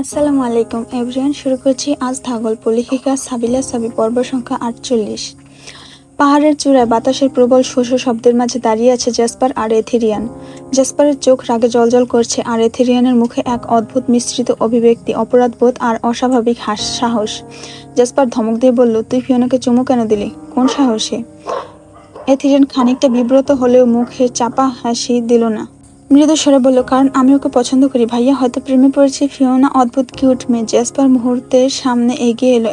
আসসালামু আলাইকুম এভরিয়ান শুরু করছি আজ ধাগল্প লেখিকা সাবিলা সাবি পর্ব সংখ্যা আটচল্লিশ। পাহাড়ের চূড়ায় বাতাসের প্রবল শোষ শব্দের মাঝে দাঁড়িয়ে আছে জাসপার আর এথিরিয়ান। জাসপারের চোখ রাগে জলজল করছে আর এথিরিয়ানের মুখে এক অদ্ভুত মিশ্রিত অভিব্যক্তি, অপরাধবোধ আর অস্বাভাবিক হাস, সাহস। জাসপার ধমক দিয়ে বলল, তুই ফিওনাকে চুমু কেন দিলি? কোন সাহসে? এথিরিয়ান খানিকটা বিব্রত হলেও মুখে চাপা হাসি দিল না। মৃদু স্বরে বলল, কারণ আমি ওকে পছন্দ করি। ভাইয়া, হয়তো প্রেমে পড়েছে। ফিওনা অদ্ভুত, কিউট মেয়ে। জেসপার মুহূর্তের সামনে এগিয়ে এলো।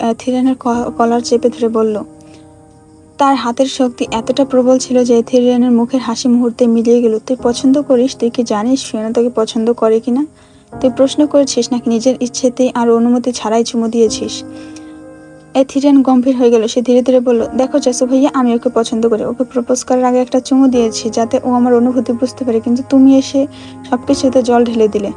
ক- কলার চেপে ধরে বলল, তার হাতের শক্তি এতটা প্রবল ছিল যে এথিরিয়ানের মুখের হাসি মুহূর্তে মিলিয়ে গেল। তুই পছন্দ করিস? তুই কি জানিস ফিওনা তোকে পছন্দ করে কিনা? তুই প্রশ্ন করেছিস নাকি নিজের ইচ্ছেতেই আর অনুমতি ছাড়াই চুমু দিয়েছিস? এথিরিয়ান গম্ভীর হয়ে গেল। সে ধীরে ধীরে বলল, দেখো জাসু ভাইয়া, আমি ওকে পছন্দ করি। ওকে প্রপোজ করার আগে একটা চুমু দিয়েছি যাতে ও আমার অনুভূতি বুঝতে পারে। কিন্তু তুমি এসে সব সবকিছুতে জল ঢেলে দিলে।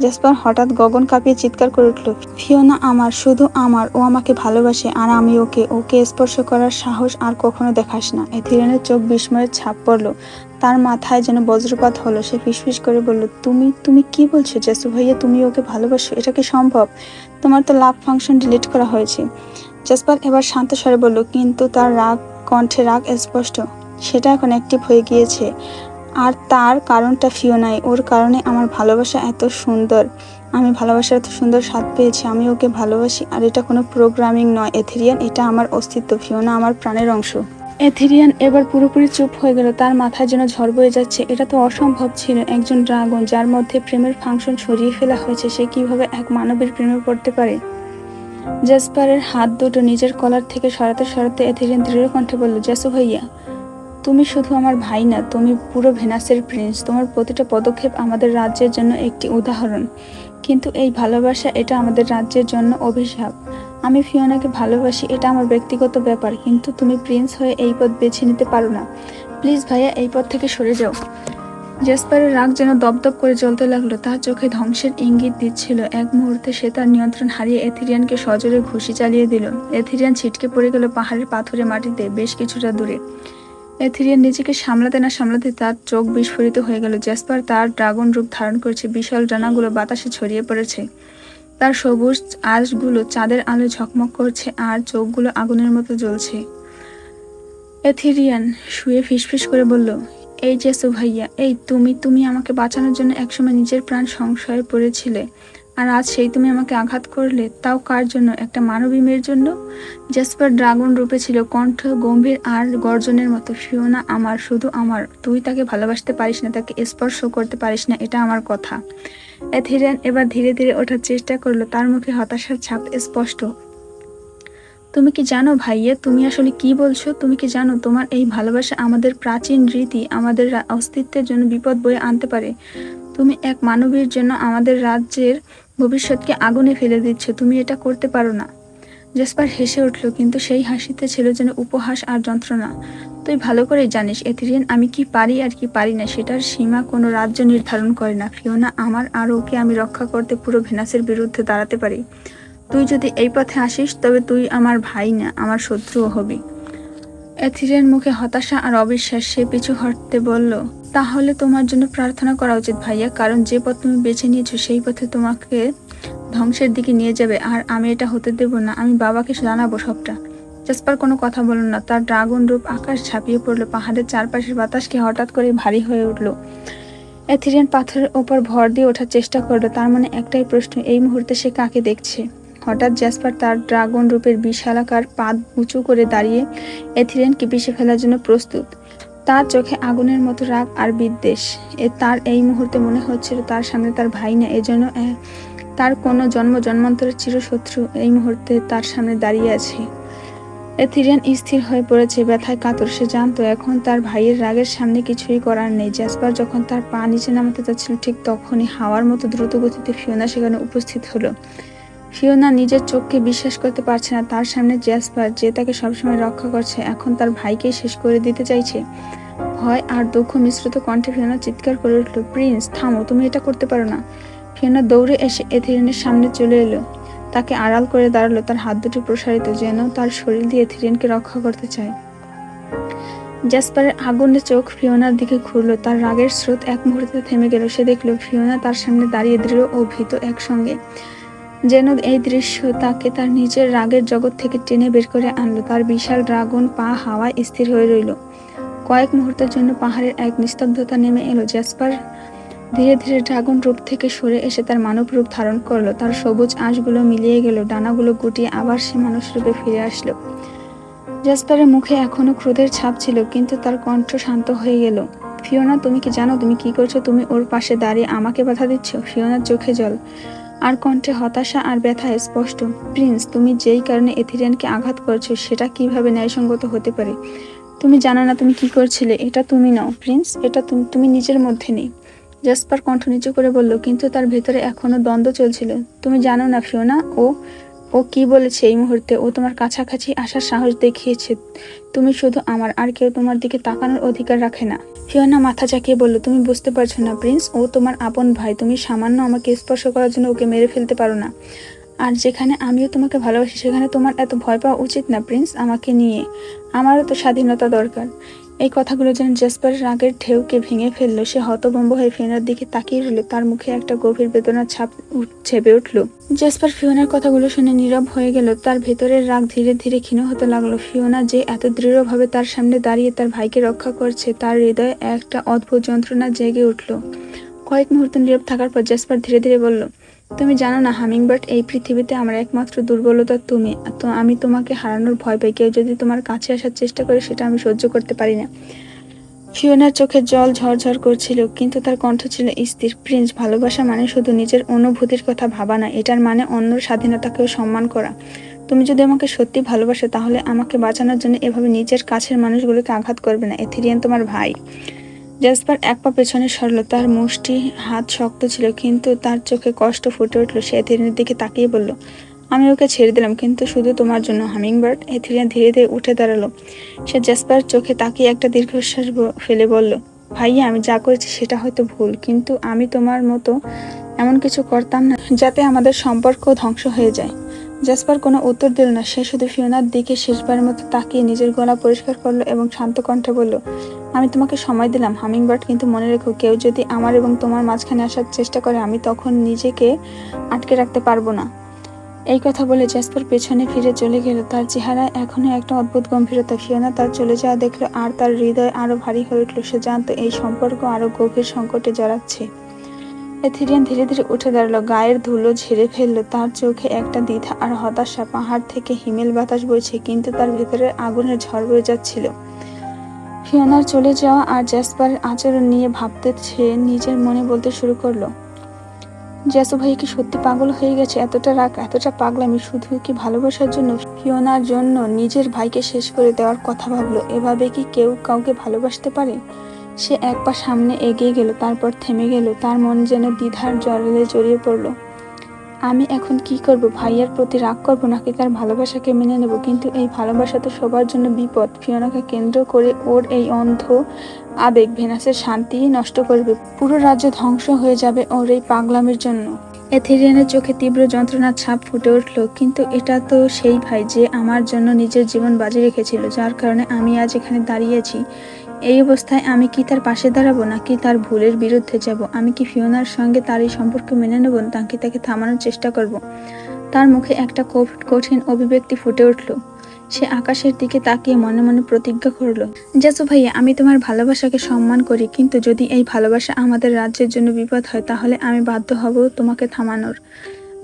জাসপার হঠাৎ গগন কাঁপিয়ে চিৎকার করে উঠল, ফিওনা আমার, শুধু আমার। ও আমাকে ভালোবাসে আর আমি ওকে ওকে স্পর্শ করার সাহস আর কখনো দেখাস না। এথিরিয়ানের চোখ বিস্ময়ের ছাপ পড়ল। তার মাথায় যেন বজ্রপাত হলো। সে ফিসফিস করে বলল, তুমি তুমি কি বলছো জাসু ভাইয়া? তুমি ওকে ভালোবাসো? এটা কি সম্ভব? তোমার তো লাভ ফাংশন ডিলিট করা হয়েছে। জাসপার এবার শান্ত স্বরে বলল, কিন্তু তার রাগ, কণ্ঠে রাগ স্পষ্ট সেটা এখন অ্যাক্টিভ হয়ে গিয়েছে। আর তার কারণটা ফিওনাই ওর কারণে আমার ভালোবাসা এত সুন্দর। আমি ভালোবাসার এত সুন্দর স্বাদ পেয়েছি। আমি ওকে ভালোবাসি। আর এটা কোনো প্রোগ্রামিং নয়। এথেরিয়ান, এটা আমার অস্তিত্ব। ফিওনা আমার প্রাণের অংশ। এথেরিয়ান এবার পুরোপুরি চুপ হয়ে গেল। তার মাথায় যেন ঝড় বয়ে যাচ্ছে। এটা তো অসম্ভব ছিল। একজন ড্রাগন, যার মধ্যে প্রেমের ফাংশন সরিয়ে ফেলা হয়েছে, সে কীভাবে এক মানবের প্রেমে পড়তে পারে? জাসপারের হাত দুটো নিজের কলার থেকে সরাতে সরাতে এথেরিয়ান দৃঢ় কণ্ঠে বলল, জাসু ভাইয়া, তুমি শুধু আমার ভাই না, তুমি পুরো ভেনাসের প্রিন্স। তোমার প্রতিটা পদক্ষেপ আমাদের রাজ্যের জন্য একটি উদাহরণ। কিন্তু এই ভালোবাসা, এটা আমাদের রাজ্যের জন্য অভিশাপ। আমি ফিওনাকে ভালোবাসি, এটা আমার ব্যক্তিগত ব্যাপার, কিন্তু তুমি প্রিন্স হয়ে এই পথ বেছে নিতে পারো না। প্লিজ ভাইয়া, এই পথ থেকে সরে যাও। জেসপারের রাগ যেন দপদপ করে জ্বলতে লাগল, তার চোখে ধ্বংসের ইঙ্গিত দিচ্ছিল। এক মুহূর্তে সে তার নিয়ন্ত্রণ হারিয়ে এথিরিয়ানকে সজোরে ঘুষি চালিয়ে দিল। এথিরিয়ান ছিটকে পড়ে গেল পাহাড়ের পাথুরে মাটিতে বেশ কিছুটা দূরে। এথিরিয়ান নিজেকে সামলাতে না সামলাতে তার চোখ বিস্ফোরিত হয়ে গেল। জ্যাসপার তার ড্রাগন রূপ ধারণ করেছে, বিশাল ডানাগুলো বাতাসে ছড়িয়ে পড়েছে। তার সবুজ আঁশগুলো চাঁদের আলো ঝকমক করছে আর চোখগুলো আগুনের মতো জ্বলছে। এথিরিয়ান শুয়ে ফিসফিস করে বলল এই জেসু ভাইয়া এই তুমি তুমি আমাকে বাঁচানোর জন্য একসময় নিজের প্রাণ সংশয়ে পড়েছিলে। আর আজ সেই তুমি আমাকে আঘাত করলে, তাও কার জন্য? একটা মানবী মেয়ের জন্য? জেসপার ড্রাগন রূপে ছিল কণ্ঠ, গম্ভীর আর গর্জনের মতো। ফিওনা, আমার, শুধু আমার। তুই তাকে ভালোবাসতে পারিস না, তাকে স্পর্শ করতে পারিস না, এটা আমার কথা। এথিরিয়ান এবার ধীরে ধীরে ওঠার চেষ্টা করল, তার মুখে হতাশার ছাপ স্পষ্ট। তুমি কি জানো ভাইয়া, তুমি আসলে কি বলছো? তুমি কি জানো তোমার এই ভালোবাসা আমাদের প্রাচীন রীতি, আমাদের অস্তিত্বের জন্য বিপদ বয়ে আনতে পারে? তুমি এক মানবীর জন্য আমাদের রাজ্যের ভবিষ্যৎকে আগুনে ফেলে দিচ্ছ, তুমি এটা করতে পারো না। জেসপার হেসে উঠল, কিন্তু সেই হাসিতে ছিল যেন উপহাস আর যন্ত্রণা। তুই ভালো করেই জানিস, এথিরিয়ান, আমি কি পারি আর কি পারি না, সেটার সীমা কোনো রাজ্য নির্ধারণ করে না। ফিওনা, আমার আর ওকে আমি রক্ষা করতে পুরো ভেনাসের বিরুদ্ধে দাঁড়াতে পারি। তুই যদি এই পথে আসিস, তবে তুই আমার ভাই না, আমার শত্রুও হবি। এথিরিয়ান মুখে হতাশা আর অবিশ্বাস সে পিছু হটতে বলল, তাহলে তোমার জন্য প্রার্থনা করা উচিত ভাইয়া, কারণ যে পথ তুমি বেছে নিয়েছো, সেই পথে তোমাকে ধ্বংসের দিকে নিয়ে যাবে, আর আমি এটা হতে দেব না, আমি বাবাকে জানাব সবটা। জাসপার কোনো কথা বলল না, তার ড্রাগন রূপ আকাশ ঝাঁপিয়ে পড়ল, পাহাড়ের চারপাশের বাতাসকে হঠাৎ করে ভারী হয়ে উঠল। এথিরিয়ান পাথরের ওপর ভর দিয়ে ওঠার চেষ্টা করল, তার মানে একটাই প্রশ্ন, এই মুহূর্তে সে কাকে দেখছে? হঠাৎ জ্যাসপার তার ড্রাগন রূপের বিশালাকার পাদ উঁচু করে দাঁড়িয়ে এথিরিয়ানকে পিষে ফেলার জন্য প্রস্তুত? তার চোখে আগুনের মতো রাগ আর বিদ্বেষ। এ তার এই মুহূর্তে মনে হচ্ছিল তার সামনে তার ভাই না, এজন্য তার কোনো জন্ম জন্মান্তরের চিরশত্রু এই মুহূর্তে তার সামনে দাঁড়িয়ে আছে। এথিরিয়ান স্থির হয়ে পড়েছে, ব্যথায় কাতর। সে জানতো এখন তার ভাইয়ের রাগের সামনে কিছুই করার নেই। জ্যাসপার যখন তার পা নিচে নামাতে যাচ্ছিল ঠিক তখনই হাওয়ার মতো দ্রুত গতিতে ফিওনা সেখানে উপস্থিত হলো। ফিওনা নিজের চোখকে বিশ্বাস করতে পারছে না তার সামনে জ্যাসপার যে তাকে সবসময় রক্ষা করছে, এখন তার ভাইকেই শেষ করে দিতে চাইছে। ভয় আর দুঃখ মিশ্রিত কণ্ঠে ফিওনা চিৎকার করে উঠল, প্রিন্স, থামো, তুমি এটা করতে পারো না। ফিওনা দৌড়ে এসে এথিরিয়ানের সামনে চলে এলো। তাকে আড়াল করে দাঁড়াল তার হাত দুটি প্রসারিত যেন তার শরীর দিয়ে এথিরিয়ানকে রক্ষা করতে চায়। জ্যাসপারের আগুনে চোখ ফিওনার দিকে ঘুরলো, তার রাগের স্রোত এক মুহূর্তে থেমে গেল। সে দেখল ফিওনা তার সামনে দাঁড়িয়ে দৃঢ় ও ভীত একসঙ্গে। যেন এই দৃশ্য তাকে তার নিজের রাগের জগৎ থেকে টেনে বের করে আনলো। তার বিশাল ড্রাগন পা হাওয়ায় স্থির হয়ে রইল। কয়েক মুহূর্তের জন্য পাহাড়ের এক নিস্তব্ধতা নেমে এলো। জ্যাসপার ধীরে ধীরে ড্রাগন রূপ থেকে সরে এসে তার মানব রূপ ধারণ করল। তার সবুজ আঁশগুলো মিলিয়ে গেল, ডানাগুলো গুটিয়ে আবার সে মানুষ রূপে ফিরে আসলো। জ্যাসপারের মুখে এখনও ক্রোধের ছাপ ছিল, কিন্তু তার কণ্ঠ শান্ত হয়ে গেল। ফিওনা, তুমি কি জানো তুমি কি করছ? তুমি ওর পাশে দাঁড়িয়ে আমাকে বাধা দিচ্ছ? ফিওনার চোখে জল। আর কণ্ঠে হতাশা আর ব্যথা স্পষ্ট। প্রিন্স, তুমি যেই কারণে এথিরিয়ানকে আঘাত করছ, সেটা কীভাবে ন্যায়সঙ্গত হতে পারে? তুমি জানো না তুমি কি করছিলে, এটা তুমি নাও। প্রিন্স, এটা তুমি তুমি নিজের মধ্যে নেই। জাসপার কণ্ঠ নিচু করে বলল, কিন্তু তার ভেতরে এখনও দ্বন্দ্ব চলছিল। তুমি জানো না ফিওনা, ও ও কি বলেছে এই মুহূর্তে? ও তোমার কাছাকাছি আসার সাহস দেখিয়েছে। তুমি শুধু আমার আর কেউ তোমার দিকে তাকানোর অধিকার রাখে না। ফিওনা মাথা চাকিয়ে বলল, তুমি বুঝতে পারছ না, প্রিন্স। ও তোমার আপন ভাই। তুমি সামান্য আমাকে স্পর্শ করার জন্য ওকে মেরে ফেলতে পারো না। আর যেখানে আমিও তোমাকে ভালোবাসি, সেখানে তোমার এত ভয় পাওয়া উচিত না, প্রিন্স, আমাকে নিয়ে। আমারও তো স্বাধীনতা দরকার। এই কথাগুলো যেন জেসপারের রাগের ঢেউকে ভেঙে ফেলল। সে হতভম্ব হয়ে ফিওনার দিকে তাকিয়ে রইল। তার মুখে একটা গভীর বেদনার ছাপ ছেপে উঠল। জেসপার ফিওনার কথাগুলো শুনে নীরব হয়ে গেল। তার ভেতরের রাগ ধীরে ধীরে ক্ষীণ হতে লাগল। ফিওনা যে এত দৃঢ়ভাবে তার সামনে দাঁড়িয়ে তার ভাইকে রক্ষা করছে, তার হৃদয়ে একটা অদ্ভুত যন্ত্রণা জেগে উঠল। কয়েক মুহূর্ত নীরব থাকার পর জেসপার ধীরে ধীরে বলল তুমি জানো না, হামিংবার্ড, এই পৃথিবীতে আমার একমাত্র দুর্বলতা তুমি, তো আমি তোমাকে হারানোর ভয় পাই। কেউ যদি তোমার কাছে আসার চেষ্টা করে, সেটা আমি সহ্য করতে পারি না। ফিওনার চোখে জল ঝরঝর করছিল, কিন্তু তার কণ্ঠ ছিল স্থির। প্রিন্স, ভালোবাসা মানে শুধু নিজের অনুভূতির কথা ভাবা না, এটার মানে অন্যর স্বাধীনতাকেও সম্মান করা। তুমি যদি আমাকে সত্যি ভালোবাসো, তাহলে আমাকে বাঁচানোর জন্য এভাবে নিজের কাছের মানুষগুলোকে আঘাত করবে না। এথিরিয়ান, তোমার ভাই। জাসপার এক পা পেছনে সরল। তার মুষ্টি হাত শক্ত ছিল, কিন্তু তার চোখে কষ্ট ফুটে উঠল। সে এথিরিয়ানের দিকে তাকিয়ে বলল, আমি ওকে ছেড়ে দিলাম, কিন্তু শুধু তোমার জন্য, হামিংবার্ড। এথিরিয়ান ধীরে ধীরে উঠে দাঁড়াল। সে জাসপার চোখে তাকিয়ে একটা দীর্ঘশ্বাস ফেলে বলল, ভাইয়া, আমি যা করেছি সেটা হয়তো ভুল, কিন্তু আমি তোমার মতো এমন কিছু করতাম না যাতে আমাদের সম্পর্ক ধ্বংস হয়ে যায়। জাসপার কোনো উত্তর দিল না। সে শুধু ফিওনার দিকে শেষবারের মতো তাকিয়ে নিজের গলা পরিষ্কার করল এবং শান্ত কণ্ঠে বলল, আমি তোমাকে সময় দিলাম হামিংবার্ড কিন্তু মনে রেখো, কেউ যদি আমার এবং তোমার মাঝখানে আসার চেষ্টা করে, আমি তখন নিজেকে আটকে রাখতে পারব না। এই কথা বলে জ্যাসপার পেছনে ফিরে চলে গেল। তার চেহারায় এখনও একটা অদ্ভুত গম্ভীরতা। ফিওনা তার চলে যাওয়া দেখল আর তার হৃদয় আরও ভারী হয়ে উঠল। সে জানতো এই সম্পর্ক আরও গভীর সংকটে জড়াচ্ছে। এথিরিয়ান ধীরে ধীরে উঠে দাঁড়াল। গায়ের ধুলো ঝেড়ে ফেলল। তার চোখে একটা দ্বিধা আর হতাশা। পাহাড় থেকে হিমেল বাতাস বইছে, কিন্তু তার ভেতরে আগুনের ঝড় বয়ে যাচ্ছিল। ফিওনার চলে যাওয়া আর জ্যাসপারের আচরণ নিয়ে ভাবতে সে নিজের মনে বলতে শুরু করল, জ্যাসু ভাই কি সত্যি পাগল হয়ে গেছে? এতটা রাগ, এতটা পাগলামি, শুধু কি ভালোবাসার জন্য? ফিওনার জন্য নিজের ভাইকে শেষ করে দেওয়ার কথা ভাবলো। এভাবে কি কেউ কাউকে ভালোবাসতে পারে? সে এক পা সামনে এগিয়ে গেল, তারপর থেমে গেল, তার মন যেন দ্বিধার জলে জড়িয়ে পড়ল। আমি এখন কি করব? ভাইয়ার প্রতি রাগ করব নাকি তার ভালোবাসাকে মেনে নেব? কিন্তু এই ভালোবাসা তো সবার জন্য বিপদ। ফিওনাকে কেন্দ্র করে ওর এই অন্ধ আবেগ ভেনাসের শান্তি নষ্ট করবে। পুরো রাজ্য ধ্বংস হয়ে যাবে ওর এই পাগলামের জন্য। এথেরিয়ানের চোখে তীব্র যন্ত্রণার ছাপ ফুটে উঠল। কিন্তু এটা তো সেই ভাই যে আমার জন্য নিজের জীবন বাজি রেখেছিল, যার কারণে আমি আজ এখানে দাঁড়িয়েছি। এই অবস্থায় আমি কি তার পাশে দাঁড়াবো নাকি তার ভুলের বিরুদ্ধে যাব? আমি কি ফিওনার সঙ্গে তার এই সম্পর্ক মেনে নেব নাকি তাকে থামানোর চেষ্টা করব? তার মুখে একটা কঠ- কঠিন অভিব্যক্তি ফুটে উঠল। সে আকাশের দিকে তাকিয়ে মনে মনে প্রতিজ্ঞা করল, জাসু ভাইয়া, আমি তোমার ভালোবাসাকে সম্মান করি, কিন্তু যদি এই ভালোবাসা আমাদের রাজ্যের জন্য বিপদ হয়, তাহলে আমি বাধ্য হব তোমাকে থামানোর।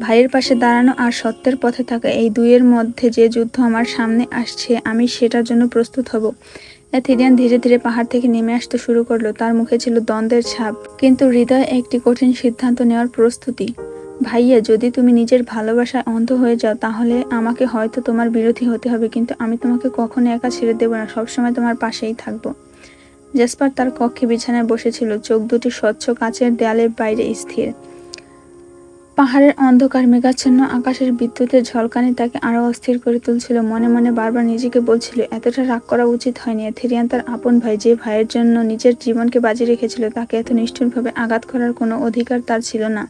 ভাইয়ের পাশে দাঁড়ানো আর সত্যের পথে থাকা এই দুইয়ের মধ্যে যে যুদ্ধ আমার সামনে আসছে, আমি সেটার জন্য প্রস্তুত হব। এথিরিয়ান ধীরে ধীরে পাহাড় থেকে নেমে আসতে শুরু করল। তার মুখে ছিল দ্বন্দ্বের ছাপ, কিন্তু হৃদয়ে একটি কঠিন সিদ্ধান্ত নেওয়ার প্রস্তুতি। ভাইয়া, যদি তুমি নিজের ভালোবাসায় অন্ধ হয়ে যাও, তাহলে আমাকে হয়তো তোমার বিরোধী হতে হবে, কিন্তু আমি তোমাকে কখনো একা ছেড়ে দেবো না, সবসময় তোমার পাশেই থাকব। জেসপার তার কক্ষে বিছানায় বসেছিল, চোখ দুটি স্বচ্ছ কাচের দেয়ালের বাইরে স্থির। পাহাড়ের অন্ধকার মেঘাচ্ছন্ন আকাশের বিদ্যুতের ঝলকানি তাকে আরও অস্থির করে তুলছিল। মনে মনে বারবার নিজেকে বলছিল, এতটা রাগ করা উচিত হয়নি এথেরিয়ান তার আপন ভাই, যে ভাইয়ের জন্য নিজের জীবনকে বাজি রেখেছিল, তাকে এত নিষ্ঠুরভাবে আঘাত করার কোনো অধিকার তার ছিল না।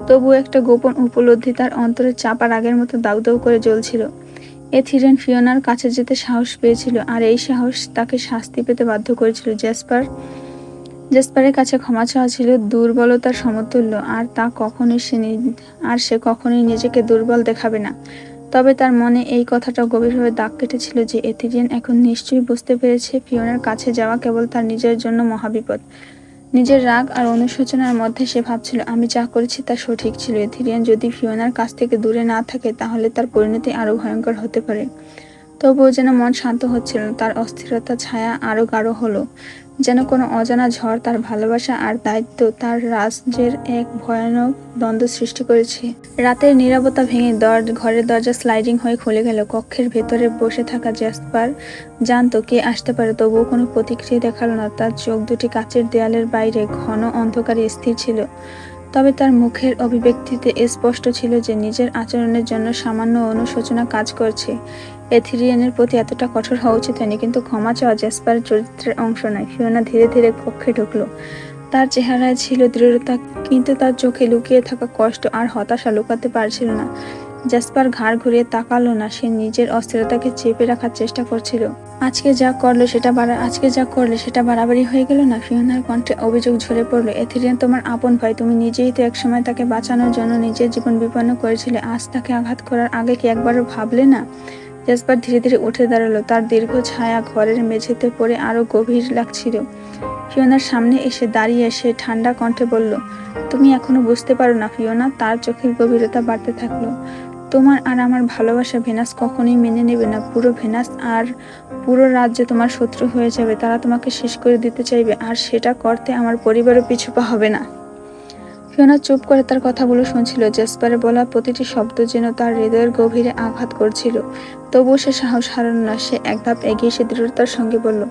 তবু একটা গোপন উপলব্ধি তার অন্তরে চাপা রাগের মতো দাউ দাউ করে জ্বলছিল। এথিরেন ফিওনার কাছে যেতে সাহস পেয়েছিল, আর এই সাহস তাকে শাস্তি পেতে বাধ্য করেছিল। জ্যাসপার জেসপারের কাছে ক্ষমা চাওয়া ছিল দুর্বলতার সমতুল্য, আর তা কখনোই সে আর সে কখনোই নিজেকে দুর্বল দেখাবে না। তবে তার মনে এই কথাটা গভীরভাবে দাগ কেটেছিল যে এথিরিয়ান এখন নিশ্চয়ই বুঝতে পেরেছে ফিওনার কাছে যাওয়া কেবল তার নিজের জন্য মহাবিপদ। নিজের রাগ আর অনুশোচনার মধ্যে সে ভাবছিল, আমি যা করেছি তা সঠিক ছিল। এথিরিয়ান যদি ফিওনার কাছ থেকে দূরে না থাকে, তাহলে তার পরিণতি আরও ভয়ঙ্কর হতে পারে। তবুও যেন মন শান্ত হচ্ছিল তার অস্থিরতা, ছায়া আরও গাঢ় হলো। যেন কোনো অজানা ঝড় তার ভালোবাসা আর দায়িত্ব তার রাজ্যের এক ভয়ানক দ্বন্দ্ব সৃষ্টি করেছে। রাতের নিরাপত্তা ভেঙে দর ঘরের দরজা স্লাইডিং হয়ে খুলে গেল। কক্ষের ভেতরে বসে থাকা জ্যাসপার জানতো কে আসতে পারে, তবুও কোনো প্রতিক্রিয়া দেখাল না। তার চোখ দুটি কাচের দেয়ালের বাইরে ঘন অন্ধকারে স্থির ছিল। তবে তার মুখের অভিব্যক্তিতে স্পষ্ট ছিল যে নিজের আচরণের জন্য সামান্য অনুশোচনা কাজ করছে। এথিরিয়ানের প্রতি এতটা কঠোর হওয়া উচিত হয়নি, কিন্তু ক্ষমা চাওয়া জেসপারের চরিত্রের অংশ নয়। ফিওনা ধীরে ধীরে কক্ষে ঢুকলো। তার চেহারায় ছিল দৃঢ়তা, কিন্তু তার চোখে লুকিয়ে থাকা কষ্ট আর হতাশা লুকাতে পারছিল না। জাসপার ঘাড় ঘুরিয়ে তাকালো না, সে নিজের অস্থিরতাকে চেপে রাখার চেষ্টা করছিল। আজকে যা করল সেটা বাড়া আজকে যা করলে সেটা বাড়াবাড়ি হয়ে গেল না? ফিওনার কণ্ঠে অভিযোগ ঝরে পড়ল, এথিরিয়ান তোমার আপন ভাই, তুমি নিজেই তো একসময় তাকে বাঁচানোর জন্য নিজের জীবন বিপন্ন করেছিলে, আজ তাকে আঘাত করার আগে কি একবারও ভাবলে না? জেসপার ধীরে ধীরে উঠে দাঁড়াল, তার দীর্ঘ ছায়া ঘরের মেঝেতে পড়ে আরও গভীর লাগছিল। ফিওনার সামনে এসে দাঁড়িয়ে সে ঠান্ডা কণ্ঠে বলল, তুমি এখনও বুঝতে পারো না ফিওনা? তার চোখের গভীরতা বাড়তে থাকল। তোমার আর আমার ভালোবাসা ভেনাস কখনোই মেনে নেবে না। পুরো ভেনাস আর পুরো রাজ্য তোমার শত্রু হয়ে যাবে। তারা তোমাকে শেষ করে দিতে চাইবে আর সেটা করতে আমার পরিবারও পিছুপা হবে না। ফিওনা চুপ করে তার কথাগুলো শুনছিল। জেসপারে বলা প্রতিটি শব্দ যেন তার হৃদয়ের গভীরে আঘাত করছিল। তবুও সে সাহস হারানো না। সে এক ধাপ এগিয়ে সে দৃঢ়তার সঙ্গে বলল,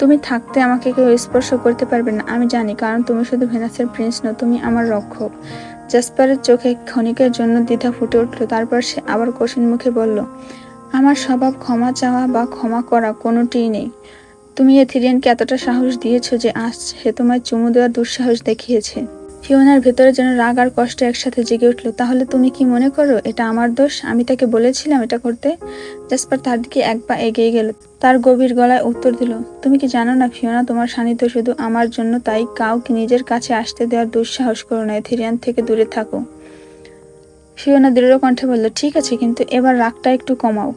তুমি থাকতে আমাকে কেউ স্পর্শ করতে পারবে না। আমি জানি, কারণ তুমি শুধু ভেনাসের প্রিন্স নও, তুমি আমার রক্ষক। জাসপারের চোখে ক্ষণিকের জন্য দ্বিধা ফুটে উঠল। তারপর সে আবার কঠিন মুখে বলল, আমার স্বভাব ক্ষমা চাওয়া বা ক্ষমা করা কোনোটিই নেই। তুমি এথিরিয়ানকে এতটা সাহস দিয়েছ যে আজ সে তোমায় চুমু দেওয়ার দুঃসাহস দেখিয়েছে। ফিওনার ভেতরে যেন রাগ আর কষ্ট একসাথে জেগে উঠল। তাহলে তুমি কি মনে করো, এটা আমার দোষ? আমি তাকে বলেছিলাম এটা করতে। জাসপার তার দিকে এক পা এগিয়ে গেল। তার গভীর গলায় উত্তর দিল, তুমি কি জানো না ফিওনা, তোমার সান্নিধ্য শুধু আমার জন্য, তাই কাউকে নিজের কাছে আসতে দেওয়ার দুঃসাহস করো না এথিরিয়ান থেকে দূরে থাকো। ফিওনা দৃঢ় কণ্ঠে বলল, ঠিক আছে, কিন্তু এবার রাগটা একটু কমাও।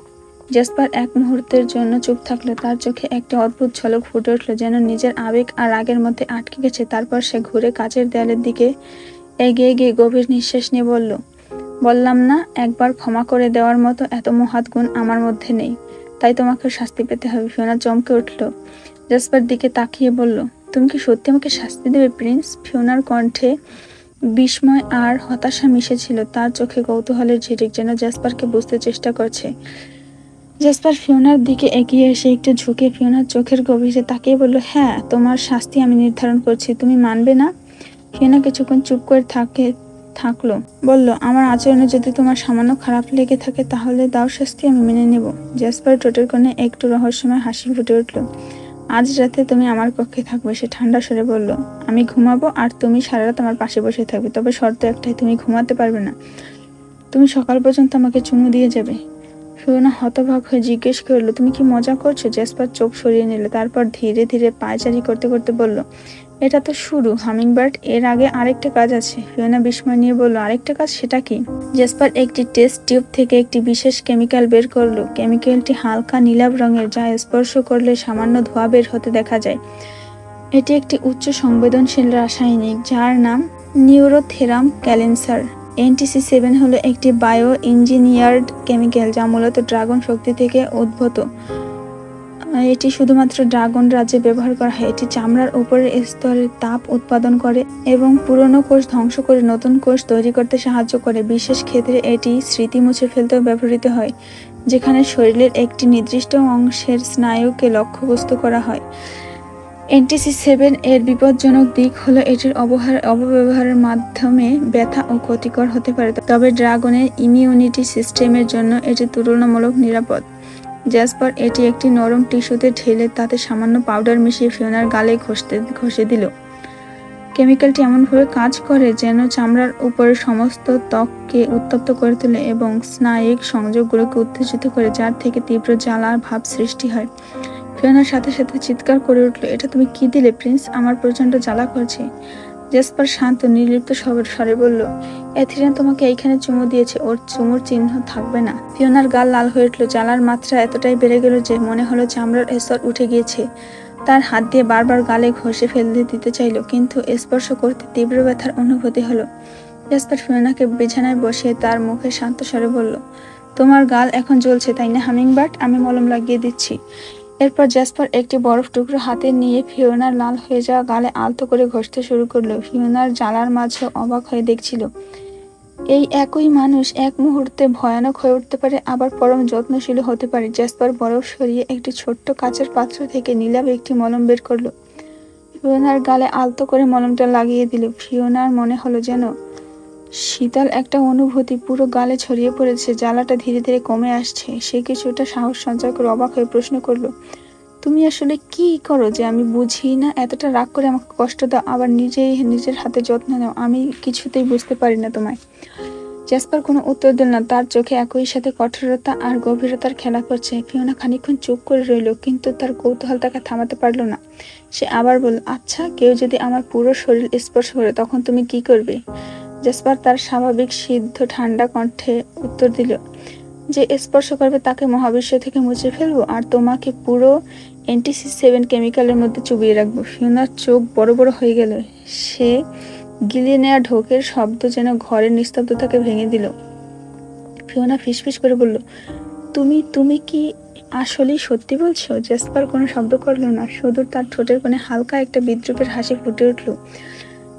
জেসপার এক মুহূর্তের জন্য চুপ থাকল তার চোখে একটি অদ্ভুত ঝলক ফুটে উঠল যেন নিজের আবেগ আর রাগের মধ্যে আটকে গেছে। তারপর সে ঘুরে কাচের দেয়ালের দিকে এগিয়ে গিয়ে গভীর নিঃশ্বাস নিয়ে বলল, বললাম না, একবার ক্ষমা করে দেওয়ার মতো এত মহাৎ গুণ আমার মধ্যে নেই। তাই তোমাকে শাস্তি পেতে হবে। ফিওনা চমকে উঠল। জেসপার দিকে তাকিয়ে বলল, তুমি কি সত্যি আমাকে শাস্তি দেবে, প্রিন্স? ফিওনার কণ্ঠে বিস্ময় আর হতাশা মিশেছিল। তার চোখে কৌতূহলের ঝিলিক যেন জেসপারকে বুঝতে চেষ্টা করছে। জেসপার ফিওনার দিকে এগিয়ে এসে একটু ঝুঁকে ফিওনার চোখের গভীরে তাকিয়ে বলল হ্যাঁ তোমার শাস্তি আমি নির্ধারণ করছি, তুমি মানবে না? ফিওনা কিছুক্ষণ চুপ করে থাকে, থাকল। বলল, আমার আচরণে যদি তোমার সামান্য খারাপ লেগে থাকে, তাহলে দাও শাস্তি, আমি মেনে নেব। জেসপার টোটের কোণে একটু রহস্যময় হাসি ফুটে উঠল। আজ রাতে তুমি আমার পক্ষে থাকবে, সে ঠান্ডা স্বরে বলল। আমি ঘুমাবো আর তুমি সারা রাত আমার পাশে বসে থাকবে, তবে শর্ত একটাই, তুমি ঘুমাতে পারবে না। তুমি সকাল পর্যন্ত আমাকে চুমু দিয়ে যাবে। ফিওনা হতবাক হয়ে জিজ্ঞেস করল, তুমি কি মজা করছ? জেসপার চোখ সরিয়ে নিল, তারপর ধীরে ধীরে পায়চারি করতে করতে বলল, এটা তো শুরু, হামিংবার্ড, এর আগে আরেকটা কাজ আছে। ফিওনা বিস্ময় নিয়ে বলল, আরেকটা কাজ? সেটা কি? জেসপার একটি টেস্ট টিউব থেকে একটি বিশেষ কেমিক্যাল বের করল। কেমিক্যালটি হালকা নীলাভ রঙের, যা স্পর্শ করলে সামান্য ধোঁয়া বের হতে দেখা যায়। এটি একটি উচ্চ সংবেদনশীল রাসায়নিক, যার নাম নিউরোথেরাম ক্যালেন্সার। এনটিসি সেভেন হলো একটি বায়ো ইঞ্জিনিয়ার্ড কেমিক্যাল যা মূলত ড্রাগন শক্তি থেকে উদ্ভূত। এটি শুধুমাত্র ড্রাগন রাজ্যে ব্যবহার করা হয়, এটি চামড়ার উপরের স্তরের তাপ উৎপাদন করে এবং পুরনো কোষ ধ্বংস করে নতুন কোষ তৈরি করতে সাহায্য করে। বিশেষ ক্ষেত্রে এটি স্মৃতি মুছে ফেলতেও ব্যবহৃত হয়, যেখানে শরীরের একটি নির্দিষ্ট অংশের স্নায়ুকে লক্ষ্যবস্তু করা হয়। এনটিসি সেভেন এর বিপজ্জনক দিক হলো এটির অবহার অপব্যবহারের মাধ্যমে ব্যথা ও ক্ষতিকর হতে পারে। তবে ড্রাগনের ইমিউনিটি সিস্টেমের জন্য এটি তুলনামূলক নিরাপদ। জ্যাসপার এটি একটি নরম টিস্যুতে ঢেলে তাতে সামান্য পাউডার মিশিয়ে ফিওনার গালে ঘষতে ঘষে দিল। কেমিক্যালটি এমনভাবে কাজ করে যেন চামড়ার উপরে সমস্ত ত্বককে উত্তপ্ত করে তোলে এবং স্নায়িক সংযোগগুলোকে উত্তেজিত করে, যার থেকে তীব্র জ্বালার ভাব সৃষ্টি হয়। ফিওনার সাথে সাথে চিৎকার করে উঠল, এটা তুমি কি দিলে প্রিন্স? আমার প্রচণ্ড জ্বালা করছে। জেসপার শান্ত, নির্লিপ্ত স্বর- স্বরে বলল, এথিরিয়ান তোমাকে এইখানে চুমু দিয়েছে, ওর চুমুর চিহ্ন থাকবে না। ফিওনার গাল লাল হয়ে উঠল, জ্বালার মাত্রা এতটাই বেড়ে গেল যে মনে হলো চামড়ার স্তর উঠে গিয়েছে। তার হাত দিয়ে বারবার গালে ঘষে ফেলতে দিতে চাইলো, কিন্তু স্পর্শ করতে তীব্র ব্যথার অনুভূতি হলো। জেসপার ফিওনাকে বিছানায় বসিয়ে তার মুখে শান্ত স্বরে বলল, তোমার গাল এখন জ্বলছে, তাই না হামিংবার্ড আমি মলম লাগিয়ে দিচ্ছি। এরপর জ্যাসপার একটি বরফ টুকরো হাতে নিয়ে ফিওনার লাল হয়ে যাওয়া গালে আলতো করে ঘষতে শুরু করল। ফিওনার জ্বালার মাঝে অবাক হয়ে দেখছিল, এই একই মানুষ এক মুহূর্তে ভয়ানক হয়ে উঠতে পারে, আবার পরম যত্নশীল হতে পারে। জ্যাসপার বরফ সরিয়ে একটি ছোট্ট কাচের পাত্র থেকে নীলাভ একটি মলম বের করল। ফিওনার গালে আলতো করে মলমটা লাগিয়ে দিল। ফিওনার মনে হলো যেন শীতল একটা অনুভূতি পুরো গালে ছড়িয়ে পড়েছে, জ্বালাটা ধীরে ধীরে কমে আসছে। সে কিছুটা সাহস সঞ্চয় করে অবাক হয়ে প্রশ্ন করল, তুমি আসলে কি করো যে আমি বুঝি না? এতটা রাগ করে আমাকে কষ্ট দাও, আবার নিজেই নিজের হাতে যত্ন নাও, আমি কিছুতেই বুঝতে পারি না তোমায়। জ্যাসপার কোনো উত্তর দিল না, তার চোখে একই সাথে কঠোরতা আর গভীরতার খেলা করছে। ফিওনা খানিকক্ষণ চুপ করে রইল, কিন্তু তার কৌতূহল তাকে থামাতে পারল না। সে আবার বলল আচ্ছা কেউ যদি আমার পুরো শরীর স্পর্শ করে, তখন তুমি কি করবে? জেসপার তার স্বাভাবিক সিদ্ধ ঠান্ডা কণ্ঠে উত্তর দিল যে স্পর্শ করবে তাকে মহাবিশ্ব থেকে মুছে ফেলব আর তোমাকে পুরো এনটিসি সেভেন কেমিক্যালের মধ্যে চুবিয়ে রাখব। ফিওনার চোখ বড় বড় হয়ে গেল। সে গিলিয়ে নেওয়া ঢোকের শব্দ যেন ঘরের নিস্তব্ধতাকে ভেঙে দিল। ফিওনা ফিসফিস করে বলল, তুমি তুমি কি আসলেই সত্যি বলছো? জেসপার কোনো শব্দ করল না। শুধু তার ঠোঁটের কোণে হালকা একটা বিদ্রুপের হাসি ফুটে উঠল।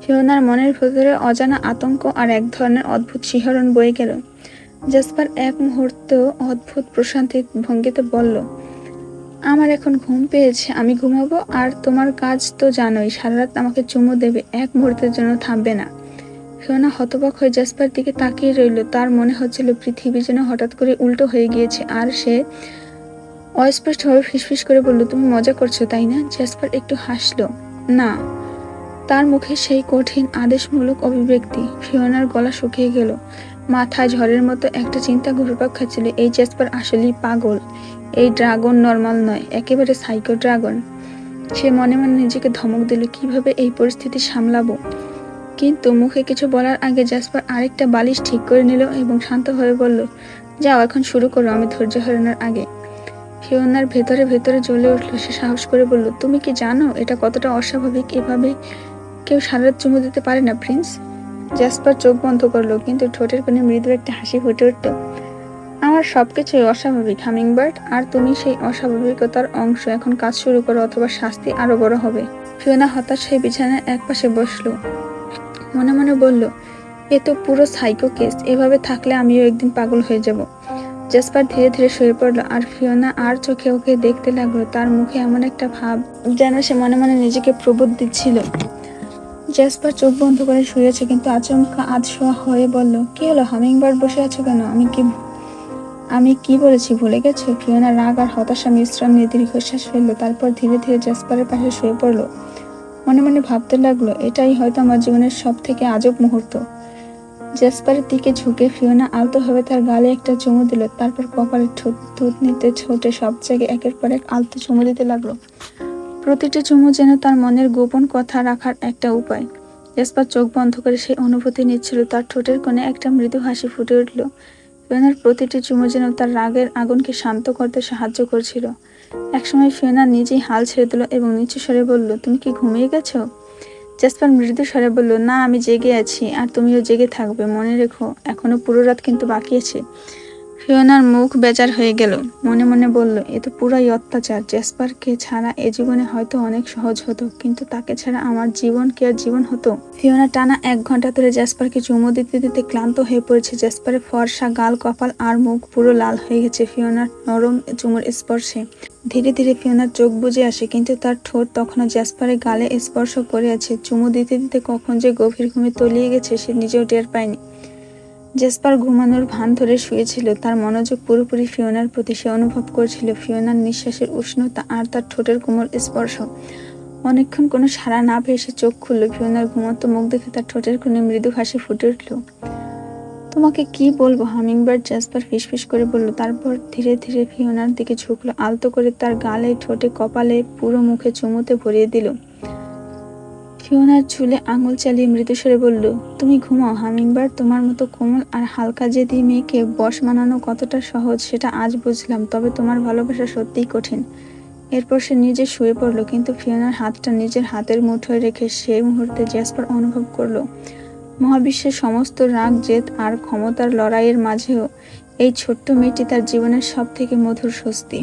ফিওনার মনের ভেতরে অজানা আতঙ্ক আর এক ধরনের অদ্ভুত শিহরণ বয়ে গেল। জেসপার এক মুহূর্ত অদ্ভুত প্রশান্তির ভঙ্গিতে বলল, আমার এখন ঘুম পেয়েছে, আমি ঘুমাবো আর তোমার কাজ তো জানোই সারা রাত আমাকে চুমু দেবে, এক মুহূর্তের জন্য থামবে না। ফিওনা হতবাক হয়ে জেসপার দিকে তাকিয়ে রইল, তার মনে হচ্ছিল পৃথিবী যেন হঠাৎ করে উল্টো হয়ে গিয়েছে আর সে অস্পষ্টভাবে ফিসফিস করে বলল, তুমি মজা করছ, তাই না? জেসপার একটু হাসলো, না। তার মুখে সেই কঠিন আদেশমূলক অভিব্যক্তি। ফিওনার গলা শুকিয়ে গেল। মাথায় ঝড়ের মতো একটা চিন্তা ঘুরপাক খাচ্ছিল এই জেসপার আসলেই পাগল। এই ড্রাগন নর্মাল নয়, একেবারে সাইকো ড্রাগন। সে মনে মনে নিজেকে ধমক দিল, কীভাবে এই পরিস্থিতি সামলাবো? কিন্তু মুখে কিছু বলার আগে জাসপার আরেকটা বালিশ ঠিক করে নিল এবং শান্তভাবে বলল, যাও, এখন শুরু করো, আমি ধৈর্য হারানোর আগে। ফিওনার ভেতরে ভেতরে জ্বলে উঠল। সে সাহস করে বলল, তুমি কি জানো, এটা কতটা অস্বাভাবিক? এভাবে কেউ সারারাত চুমু দিতে পারে না, প্রিন্স। জাসপার চোখ বন্ধ করল, কিন্তু ঠোঁটের কোণে মৃদু একটা হাসি ফুটে উঠল। আমার সবকিছুই অস্বাভাবিক, হামিংবার্ড, আর তুমি সেই অস্বাভাবিকতার অংশ। এখন কাজ শুরু করো, অথবা শাস্তি আরও বড় হবে। ফিওনা হতাশ হয়ে বিছানার এক পাশে বসল। মনে মনে বলল, এ তো পুরো সাইকো কেস এভাবে থাকলে আমিও একদিন পাগল হয়ে যাব। জেসপার ধীরে ধীরে শুয়ে পড়ল, আর ফিওনা আর চোখে ওকে দেখতে লাগল। তার মুখে এমন একটা ভাব যেন সে মনে মনে নিজেকে প্রবোধ দিচ্ছিল। জেসপার চোখ বন্ধ করে শুয়েছে, কিন্তু আচমকা আধশোয়া হয়ে বলল, কি হলো? হামিংবার্ড বসে আছো কেন? আমি কি আমি কি বলেছি? ভুলে গেছো? ফিওনা রাগ আর হতাশা মিশ্রণ নিয়ে দীর্ঘশ্বাস ফেলল, তারপর ধীরে ধীরে জেসপারের পাশে শুয়ে পড়ল। মনে মনে ভাবতে লাগল, এটাই হয়তো আমার জীবনের সব থেকে আজব মুহূর্ত। জেসপারের দিকে ঝুঁকে ফিওনা আলতোভাবে তার গালে একটা চুমু দিল, তারপর কপালে ঠোঁট নিতে ছোটে সব জায়গায় একের পর এক আলতো চুমু দিতে লাগল। প্রতিটি চুমু যেন তার মনের গোপন কথা রাখার একটা উপায়। জেসপার চোখ বন্ধ করে সেই অনুভূতি নিচ্ছিল, তার ঠোঁটের কোণে একটা মৃদু হাসি ফুটে উঠল। ফিওনার প্রতিটি চুমু যেন তার রাগের আগুনকে শান্ত করতে সাহায্য করছিল। একসময় ফিওনা নিজেই হাল ছেড়ে দিল এবং নিচু স্বরে বলল, তুমি কি ঘুমিয়ে গেছো? জেসপার মৃদু স্বরে বলল, না, আমি জেগে আছি, আর তুমিও জেগে থাকবে, মনে রেখো, এখনও পুরো রাত কিন্তু বাকি আছে। ফিওনার মুখ বেজার হয়ে গেল। মনে মনে বলল, এ তো পুরাই অত্যাচার। জেসপারকে ছাড়া এ জীবনে হয়তো অনেক সহজ হতো, কিন্তু তাকে ছাড়া আমার জীবন কি আর জীবন হতো? ফিওনা টানা এক ঘণ্টা ধরে জেসপারকে চুমু দিতে দিতে ক্লান্ত হয়ে পড়েছে। জেসপারের ফর্সা গাল, কপাল আর মুখ পুরো লাল হয়ে গেছে ফিওনার নরম চুমুর স্পর্শে। ধীরে ধীরে ফিওনার চোখ বুজে আসে, কিন্তু তার ঠোঁট তখনও জ্যাসপারের গালে স্পর্শ করে আছে। চুমু দিতে দিতে কখন যে গভীর ঘুমে তলিয়ে গেছে, সে নিজেও টের পায়নি। জেসপার ঘুমানোর ভান ধরে শুয়েছিল। তার মনোযোগ পুরোপুরি ফিওনার প্রতি সে অনুভব করছিল। ফিওনার নিঃশ্বাসের উষ্ণতা আর তার ঠোঁটের কোমল স্পর্শ। অনেকক্ষণ কোনো সাড়া না পেয়ে সে চোখ খুলল। ফিওনার ঘুমন্ত মুখ দেখে তার ঠোঁটের কোণে মৃদু হাসি ফুটে উঠল। তোমাকে কি বলব? হামিংবার্ড জাসপার ফিসফিস করে বলল। তারপর ধীরে ধীরে ফিওনার দিকে ঝুঁকলো। আলতো করে তার গালে, ঠোঁটে, কপালে পুরো মুখে চুমুতে ভরিয়ে দিল। ফিওনার চুলে আঙুল চালিয়ে মৃদুস্বরে বলল, তুমি ঘুমাও হামিংবার তোমার মতো কোমল আর হালকা জেদি মেয়েকে বশ মানানো কতটা সহজ সেটা আজ বুঝলাম, তবে তোমার ভালোবাসা সত্যিই কঠিন। এরপর সে নিজে শুয়ে পড়ল, কিন্তু ফিওনার হাতটা নিজের হাতের মুঠোয় রেখে সেই মুহূর্তে জ্যাসপার অনুভব করল। মহাবিশ্বের সমস্ত রাগ, জেদ আর ক্ষমতার লড়াইয়ের মাঝেও এই ছোট্ট মেয়েটি তার জীবনের সব থেকে মধুর স্বস্তি।